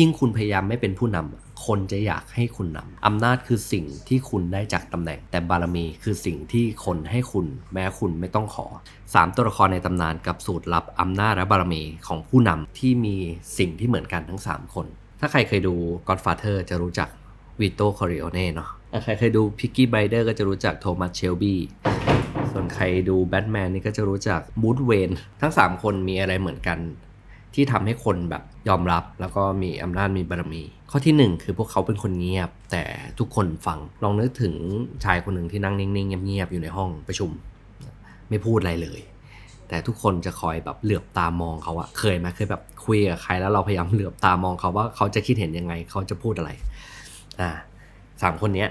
ยิ่งคุณพยายามไม่เป็นผู้นำ คนจะอยากให้คุณนำ อำนาจคือสิ่งที่คุณได้จากตำแหน่ง แต่บารมีคือสิ่งที่คนให้คุณ แม้คุณไม่ต้องขอสามตัวละครในตำนานกับสูตรลับอำนาจและบารมีของผู้นำที่มีสิ่งที่เหมือนกันทั้ง 3 คน ถ้าใครเคยดู Godfather จะรู้จักวิโตคอริโอเน่เนาะถ้าใครเคยดูพิกกี้ไบเดอร์ก็จะรู้จักโทมัสเชลบี้ส่วนใครดูแบทแมนนี่ก็จะรู้จักบูธเวนทั้ง 3 คนมีอะไรเหมือนกัน ที่ทำให้คนแบบยอมรับ แล้วก็มีอำนาจมีบารมี ข้อที่ 1 คือพวกเขาเป็นคนเงียบ แต่ทุกคนฟังลองนึกถึงชายคนหนึ่งที่นั่งนิ่งๆเงียบๆอยู่ในห้องประชุม ไม่พูดอะไรเลย แต่ทุกคนจะคอยแบบเหลือบตามองเขาอะเคยไหมเคยแบบคุยกับใครแล้วเราพยายามเหลือบตามองเขาว่าเขาจะคิดเห็นยังไง เขาจะพูดอะไรอ่าสามคนเนี้ย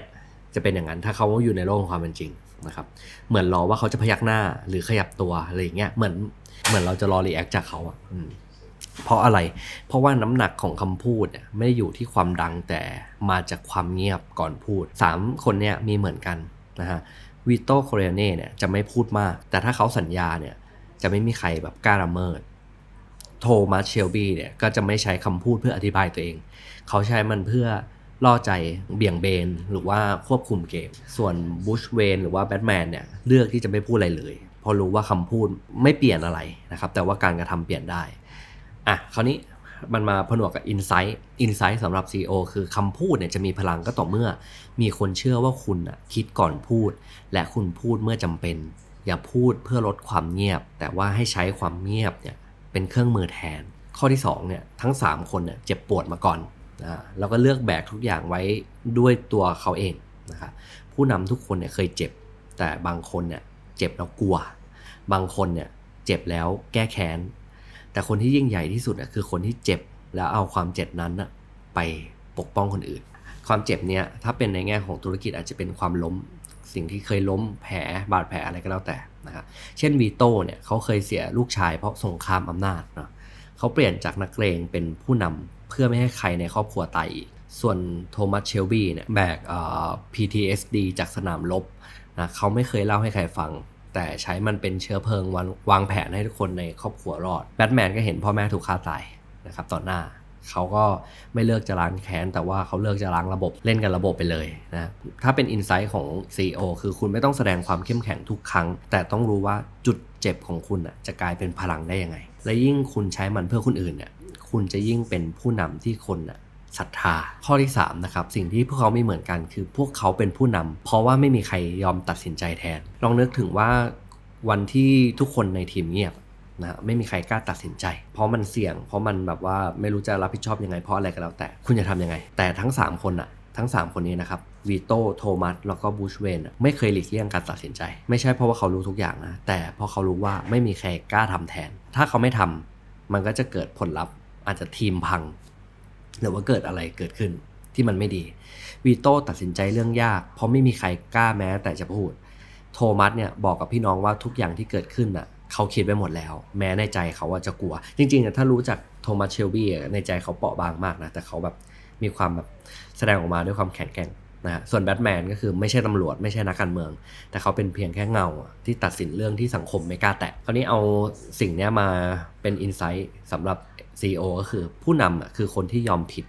จะเป็นอย่างนั้นถ้าเขาอยู่ในโลกของความเป็นจริงนะครับเหมือนรอว่าเขาจะพยักหน้าหรือขยับตัวอะไรอย่างเงี้ยเหมือนเหมือนเราจะรอรีแอคจากเขาอะ เพราะอะไร เพราะว่าน้ำหนักของคำพูดเนี่ยไม่ได้อยู่ที่ความดังแต่มาจากความเงียบก่อนพูด 3 คนเนี่ยมีเหมือนกันนะฮะวิโตโคเรเน่เนี่ยจะไม่พูดมาก แต่ถ้าเขาสัญญาเนี่ยจะไม่มีใครแบบกล้าละเมิดโทมัสเชลบี้เนี่ยก็จะไม่ใช้คำพูดเพื่ออธิบายตัวเอง เขาใช้มันเพื่อล่อใจเบี่ยงเบน หรือว่าควบคุมเกม ส่วนบูชเวนหรือว่าแบทแมนเนี่ยเลือกที่จะไม่พูดอะไรเลยเพราะรู้ว่าคำพูดไม่เปลี่ยนอะไรนะครับ แต่ว่าการกระทำเปลี่ยนได้ อะคราวนี้มันมาผนวกกับ Insight Insight สำหรับ CEO คือคำพูดเนี่ยจะมีพลังก็ต่อเมื่อ มีคนเชื่อว่าคุณอะคิดก่อนพูด และคุณพูดเมื่อจำเป็น อย่าพูดเพื่อลดความเงียบ แต่ว่าให้ใช้ความเงียบเนี่ยเป็นเครื่องมือแทน ข้อที่2เนี่ยทั้ง 3 คนเนี่ยเจ็บปวดมาก่อนนะแล้วก็เลือกแบกทุกอย่างไว้ด้วยตัวเขาเองนะครับผู้นำทุกคนเนี่ยเคยเจ็บ แต่บางคนเนี่ยเจ็บแล้วกลัว บางคนเนี่ยเจ็บแล้วแก้แค้น แต่คนที่ยิ่งใหญ่ที่สุดอะคือคนที่เจ็บแล้วเอาความเจ็บนั้นอะไปปกป้องคนอื่น ความเจ็บเนี้ยถ้าเป็นในแง่ของธุรกิจอาจจะเป็นความล้มสิ่งที่เคยล้มแผลบาดแผลอะไรก็แล้วแต่นะครับเช่นวีโต้เนี่ยเขาเคยเสียลูกชายเพราะสงครามอำนาจเนาะเขาเปลี่ยนจากนักเลงเป็นผู้นำเพื่อไม่ให้ใครในครอบครัวตายอีก ส่วนโทมัสเชลบี้เนี่ยแบก PTSD จากสนามรบนะเขาไม่เคยเล่าให้ใครฟัง แต่ใช้มันเป็นเชื้อเพลิงวางวางแผนให้ทุกคนในครอบครัวรอดแบทแมนก็เห็นพ่อแม่ถูกฆ่าตายนะครับต่อหน้าเขาก็ไม่เลิกจะล้างแค้น แต่ว่าเขาเลิกจะล้างระบบเล่นกันระบบไปเลยนะถ้าเป็นอินไซต์ของ CEO คือคุณไม่ต้องแสดงความเข้มแข็งทุกครั้ง แต่ต้องรู้ว่าจุดเจ็บของคุณอะจะกลายเป็นพลังได้ยังไง และยิ่งคุณใช้มันเพื่อคนอื่นเนี่ยคุณจะยิ่งเป็นผู้นำที่คนอะ ศรัทธา ข้อที่3นะครับสิ่งที่พวกเขาไม่เหมือนกัน คือพวกเขาเป็นผู้นำเพราะว่าไม่มีใครยอมตัดสินใจแทน ลองนึกถึงว่าวันที่ทุกคนในทีมเงียบนะไม่มีใครกล้าตัดสินใจ เพราะมันเสี่ยง เพราะมันแบบว่าไม่รู้จะรับผิดชอบยังไงเพราะอะไรก็แล้วแต่คุณจะทำยังไง แต่ทั้ง 3 คนอะทั้ง 3 คนนี้นะครับวีโต้โทมัสแล้วก็บูชเวนไม่เคยหลีกเลี่ยงการตัดสินใจ ไม่ใช่เพราะว่าเขารู้ทุกอย่างนะแต่เพราะเขารู้ว่าไม่มีใครกล้าทำแทน ถ้าเขาไม่ทำมันก็จะเกิดผลลัพธ์อาจจะทีมพัง หรือว่าเกิดอะไรเกิดขึ้นที่มันไม่ดีวีโต้ตัดสินใจเรื่องยาก เพราะไม่มีใครกล้าแม้แต่จะพูด โทมัสเนี่ยบอกกับพี่น้องว่าทุกอย่างที่เกิดขึ้นน่ะเขาคิดไว้หมดแล้ว แม้ในใจเขาว่าจะกลัว จริงๆถ้ารู้จักโทมัสเชลบี้ในใจเขาเปราะบางมากนะแต่เขาแบบมีความแบบแสดงออกมาด้วยความแข็งแกร่ง นะส่วนแบทแมนก็คือไม่ใช่ตำรวจไม่ใช่นักการเมือง แต่เขาเป็นเพียงแค่เงาที่ตัดสินเรื่องที่สังคมไม่กล้าแตะคราวนี้เอาสิ่งนี้มาเป็นอินไซต์สำหรับ CEO ก็คือผู้นำคือคนที่ยอมผิด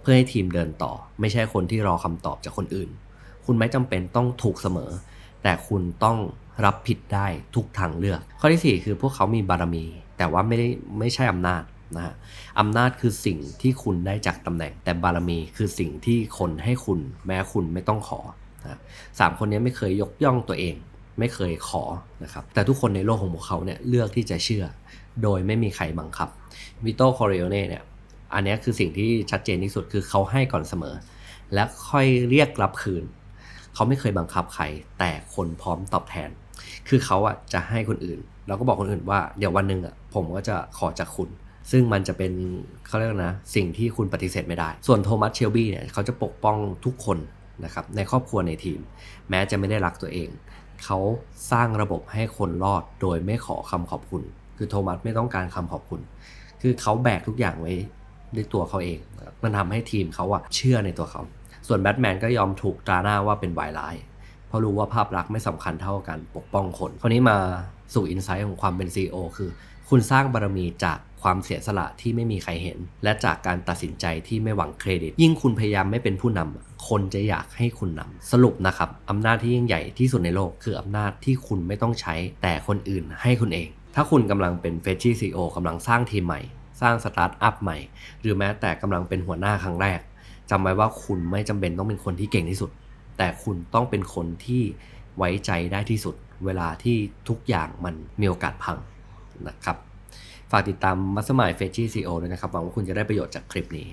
เพื่อให้ทีมเดินต่อ ไม่ใช่คนที่รอคำตอบจากคนอื่น คุณไม่จำเป็นต้องถูกเสมอ แต่คุณต้องรับผิดได้ทุกทางเลือก ข้อที่ 4 คือพวกเขามีบารมี แต่ว่าไม่ได้ไม่ใช่อำนาจ นะฮะอำนาจคือสิ่งที่คุณได้จากตำแหน่ง แต่บารมีคือสิ่งที่คนให้คุณแม้คุณไม่ต้องขอนะสามคนนี้ไม่เคยยกย่องตัวเอง ไม่เคยขอนะครับแต่ทุกคนในโลกของพวกเขาเนี่ยเลือกที่จะเชื่อ โดยไม่มีใครบังคับวิโตคอริโอเน่เนี่ยอันนี้คือสิ่งที่ชัดเจนที่สุดคือเขาให้ก่อนเสมอ และค่อยเรียกรับคืน เขาไม่เคยบังคับใคร แต่คนพร้อมตอบแทน คือเขาอะจะให้คนอื่น แล้วก็บอกคนอื่นว่าเดี๋ยววันหนึ่งอะผมก็จะขอจากคุณ ซึ่งมันจะเป็นเขาเรียกนะสิ่งที่คุณปฏิเสธไม่ได้ ส่วนโทมัสเชลบี้เนี่ยเขาจะปกป้องทุกคนนะครับในครอบครัวในทีม แม้จะไม่ได้รักตัวเอง เขาสร้างระบบให้คนรอดโดยไม่ขอคำขอบคุณ คือโทมัสไม่ต้องการคำขอบคุณ คือเขาแบกทุกอย่างไว้ด้วยตัวเขาเอง มันทำให้ทีมเขาอะเชื่อในตัวเขา ส่วนแบทแมนก็ยอมถูกตราหน้าว่าเป็นวายร้ายเพราะรู้ว่าภาพลักษณ์ไม่สำคัญเท่ากันปกป้องคนคราวนี้มาสู่อินไซต์ของความเป็น CEO คือ คุณสร้างบารมีจากความเสียสละที่ไม่มีใครเห็น และจากการตัดสินใจที่ไม่หวังเครดิต ยิ่งคุณพยายามไม่เป็นผู้นำคนจะอยากให้คุณนำสรุปนะครับอำนาจที่ยิ่งใหญ่ที่สุดในโลกคืออำนาจที่คุณไม่ต้องใช้ แต่คนอื่นให้คุณเอง ถ้าคุณกำลังเป็นเฟชชี่ซีโอกำลังสร้างทีมใหม่ สร้างสตาร์ทอัพใหม่ หรือแม้แต่กำลังเป็นหัวหน้าครั้งแรกจำไว้ว่าคุณไม่จำเป็นต้องเป็นคนที่เก่งที่สุด แต่คุณต้องเป็นคนที่ไว้ใจได้ที่สุด เวลาที่ทุกอย่างมันมีโอกาสพัง นะครับ ฝากติดตามมัสมายเฟชชี่ซีโอด้วยนะครับหวังว่าคุณจะได้ประโยชน์จากคลิปนี้